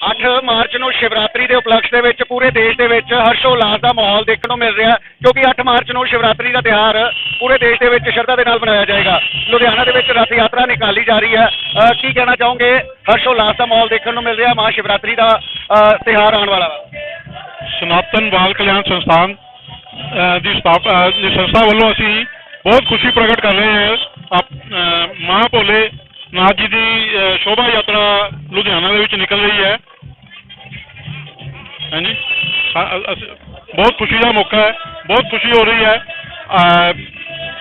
8 March ਨੂੰ ਸ਼ਿਵਰਾਤਰੀ ਦੇ ਉਪਲਕਸ਼ ਦੇ ਵਿੱਚ ਪੂਰੇ ਦੇਸ਼ ਦੇ ਵਿੱਚ ਹਰਸ਼ੋਲਾਸ ਦਾ ਮਾਹੌਲ ਦੇਖਣ ਨੂੰ ਮਿਲ ਰਿਹਾ ਕਿਉਂਕਿ 8 ਮਾਰਚ ਨੂੰ ਸ਼ਿਵਰਾਤਰੀ ਦਾ ਤਿਉਹਾਰ ਪੂਰੇ ਦੇਸ਼ ਦੇ ਵਿੱਚ ਸ਼ਰਧਾ ਦੇ ਨਾਲ ਮਨਾਇਆ ਜਾਏਗਾ। ਲੁਧਿਆਣਾ ਦੇ ਵਿੱਚ ਰਥ ਯਾਤਰਾ ਨਿਕਾਲੀ ਜਾ ਰਹੀ ਹੈ। ਕੀ ਕਹਿਣਾ ਚਾਹੋਗੇ? ਹਰਸ਼ੋਲਾਸ ਦਾ ਮਾਹੌਲ ਦੇਖਣ ਨੂੰ ਮਿਲ ਰਿਹਾ ਮਹਾ ਸ਼ਿਵਰਾਤਰੀ ਦਾ ਅਹ ਤਿਉਹਾਰ ਆਉਣ ਵਾਲਾ ਵਾ। ਸਨਾਤਨ ਬਾਲ ਕਲਿਆਣ ਸੰਸਥਾਨ ਦੀ ਸਥਾਪ ਸੰਸਥਾ ਵੱਲੋਂ ਅਸੀਂ ਬਹੁਤ ਖੁਸ਼ੀ ਪ੍ਰਗਟ ਕਰ ਰਹੇ ਹਾਂ। ਆਪ ਮਾਂ ਭੋਲੇ ਨਾਥ ਜੀ ਦੀ ਸ਼ੋਭਾ ਯਾਤਰਾ ਲੁਧਿਆਣਾ ਦੇ ਵਿੱਚ ਨਿਕਲ ਰਹੀ ਹੈ। ਹਾਂਜੀ? ਅ- ਬਹੁਤ ਖੁਸ਼ੀ ਦਾ ਮੌਕਾ ਹੈ ਬਹੁਤ ਖੁਸ਼ੀ ਹੋ ਰਹੀ ਹੈ।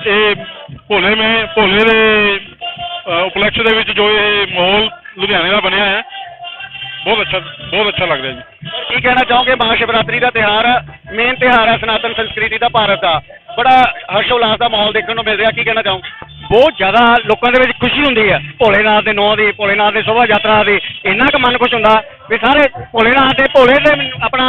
ਇਹ ਭੋਲੇ ਮੈਂ ਭੋਲੇ ਦੇ ਅ, ਉਪਲਕਸ਼ ਦੇ ਵਿੱਚ ਜੋ ਇਹ ਮਾਹੌਲ ਲੁਧਿਆਣੇ ਦਾ ਬਣਿਆ ਹੈ ਬਹੁਤ ਅੱਛਾ ਬਹੁਤ ਅੱਛਾ ਲੱਗ ਰਿਹਾ ਜੀ। ਕੀ ਕਹਿਣਾ ਚਾਹੋਗੇ? ਮਹਾਸ਼ਿਵਰਾਤਰੀ ਦਾ ਤਿਉਹਾਰ ਮੇਨ ਤਿਉਹਾਰ ਹੈ ਸਨਾਤਨ ਸੰਸਕ੍ਰਿਤੀ ਦਾ ਭਾਰਤ ਦਾ। ਬੜਾ ਹਰਸ਼ੋਲਾਸ ਦਾ ਮਾਹੌਲ ਦੇਖਣ ਨੂੰ ਮਿਲ ਰਿਹਾ ਕੀ ਕਹਿਣਾ ਚਾਹੋਗੇ? ਬਹੁਤ ਜ਼ਿਆਦਾ ਲੋਕਾਂ ਦੇ ਵਿੱਚ ਖੁਸ਼ੀ ਹੁੰਦੀ ਹੈ। ਭੋਲੇਨਾਥ ਦੇ ਨਾਂ ਦੀ ਭੋਲੇਨਾਥ ਦੇ ਸ਼ੋਭਾ ਯਾਤਰਾ ਦੀ ਇੰਨਾ ਕੁ ਮਨ ਖੁਸ਼ ਹੁੰਦਾ ਵੀ ਸਾਰੇ ਭੋਲੇਨਾਥ ਦੇ ਭੋਲੇ ਦੇ ਆਪਣਾ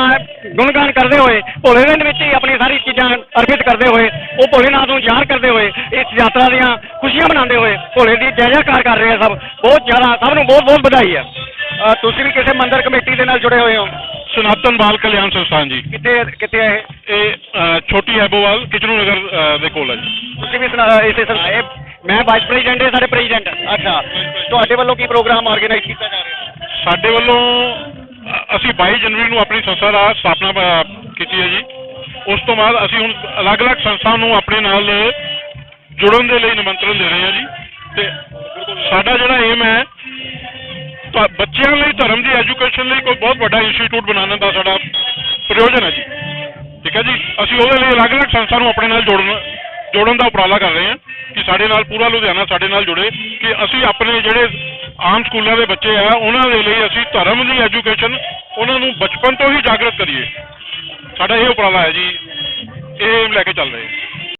ਗੁਣਗਾਨ ਕਰਦੇ ਹੋਏ ਭੋਲੇ ਦੇ ਵਿੱਚ ਹੀ ਆਪਣੀ ਸਾਰੀ ਚੀਜ਼ਾਂ ਅਰਪਿਤ ਕਰਦੇ ਹੋਏ ਉਹ ਭੋਲੇਨਾਥ ਨੂੰ ਯਾਦ ਕਰਦੇ ਹੋਏ ਇਸ ਯਾਤਰਾ ਦੀਆਂ ਖੁਸ਼ੀਆਂ ਮਨਾਉਂਦੇ ਹੋਏ ਭੋਲੇ ਦੀ ਜੈ ਜੈਕਾਰ ਕਰ ਰਹੇ ਆ ਸਭ। ਬਹੁਤ ਜ਼ਿਆਦਾ ਸਭ ਨੂੰ ਬਹੁਤ ਬਹੁਤ ਵਧਾਈ ਹੈ ਤੁਸੀਂ ਵੀ ਕਿਸੇ ਮੰਦਿਰ ਕਮੇਟੀ ਦੇ ਨਾਲ ਜੁੜੇ ਹੋਏ ਹੋ? ਸਨਾਤਨ ਬਾਲ ਕਲਿਆਣ ਸੰਸਥਾਨ ਜੀ। ਕਿੱਥੇ ਕਿੱਥੇ ਹੈ ਇਹ? ਛੋਟੀ ਐਬੋਵਾਲ ਕਿਚਨੂ ਨਗਰ ਦੇ ਕੋਲ ਹੈ ਜੀ। ਤੁਸੀਂ ਵੀ ਇਸੇ ਸੰਸਥਾ ਇਹ ਮੈਂ ਵਾਈਸ ਪ੍ਰੈਜ਼ੀਡੈਂਟ ਹਾਂ ਸਾਡੇ ਪ੍ਰੈਜ਼ੀਡੈਂਟ ਅੱਛਾ। ਤੁਹਾਡੇ ਵੱਲੋਂ ਕੀ ਪ੍ਰੋਗਰਾਮ ਆਰਗੇਨਾਈਜ਼ ਕੀਤਾ ਜਾ ਰਿਹਾ? ਸਾਡੇ ਵੱਲੋਂ ਅ, ਅਸੀਂ 22 ਜਨਵਰੀ ਨੂੰ ਆਪਣੀ ਸੰਸਥਾ ਦਾ ਸਥਾਪਨਾ ਅ, ਕੀਤੀ ਹੈ ਜੀ। ਉਸ ਤੋਂ ਬਾਅਦ ਅਸੀਂ ਹੁਣ ਅਲੱਗ-ਅਲੱਗ ਸੰਸਥਾ ਨੂੰ ਆਪਣੇ ਨਾਲ ਜੁੜਨ ਦੇ ਲਈ ਨਿਮੰਤਰਣ ਦੇ ਰਹੇ ਹਾਂ ਜੀ। ਤੇ ਸਾਡਾ ਜਿਹੜਾ ਏਮ ਹੈ ਤਾਂ ਬੱਚਿਆਂ ਲਈ ਧਰਮ ਦੀ ਐਜੂਕੇਸ਼ਨ ਲਈ ਕੋਈ ਬਹੁਤ ਵੱਡਾ ਇੰਸਟੀਚਿਊਟ ਬਣਾਉਣ ਦਾ ਸਾਡਾ ਪ੍ਰਯੋਜਨ ਹੈ ਜੀ। ਠੀਕ ਹੈ ਜੀ? ਅਸੀਂ ਉਹਦੇ ਲਈ ਅਲੱਗ-ਅਲੱਗ ਸੰਸਥਾ ਨੂੰ ਆਪਣੇ ਨਾਲ ਜੋੜਨ ਜੋੜਨ ਦਾ ਉਪਰਾਲਾ ਕਰ ਰਹੇ ਹਾਂ ਕਿ ਸਾਡੇ ਨਾਲ ਪੂਰਾ ਲੁਧਿਆਣਾ ਸਾਡੇ ਨਾਲ ਜੁੜੇ ਕਿ ਅਸੀਂ ਆਪਣੇ ਜਿਹੜੇ ਆਮ ਸਕੂਲਾਂ ਦੇ ਬੱਚੇ ਆ, ਉਹਨਾਂ ਦੇ ਲਈ ਅਸੀਂ ਧਰਮ ਦੀ ਐਜੂਕੇਸ਼ਨ ਉਹਨਾਂ ਨੂੰ ਬਚਪਨ ਤੋਂ ਹੀ ਜਾਗਰਤ ਕਰੀਏ। ਸਾਡਾ ਇਹ ਉਪਰਾਲਾ ਹੈ ਜੀ। ਇਹ ਲੈ ਕੇ ਚੱਲ ਰਹੇ ਹਾਂ।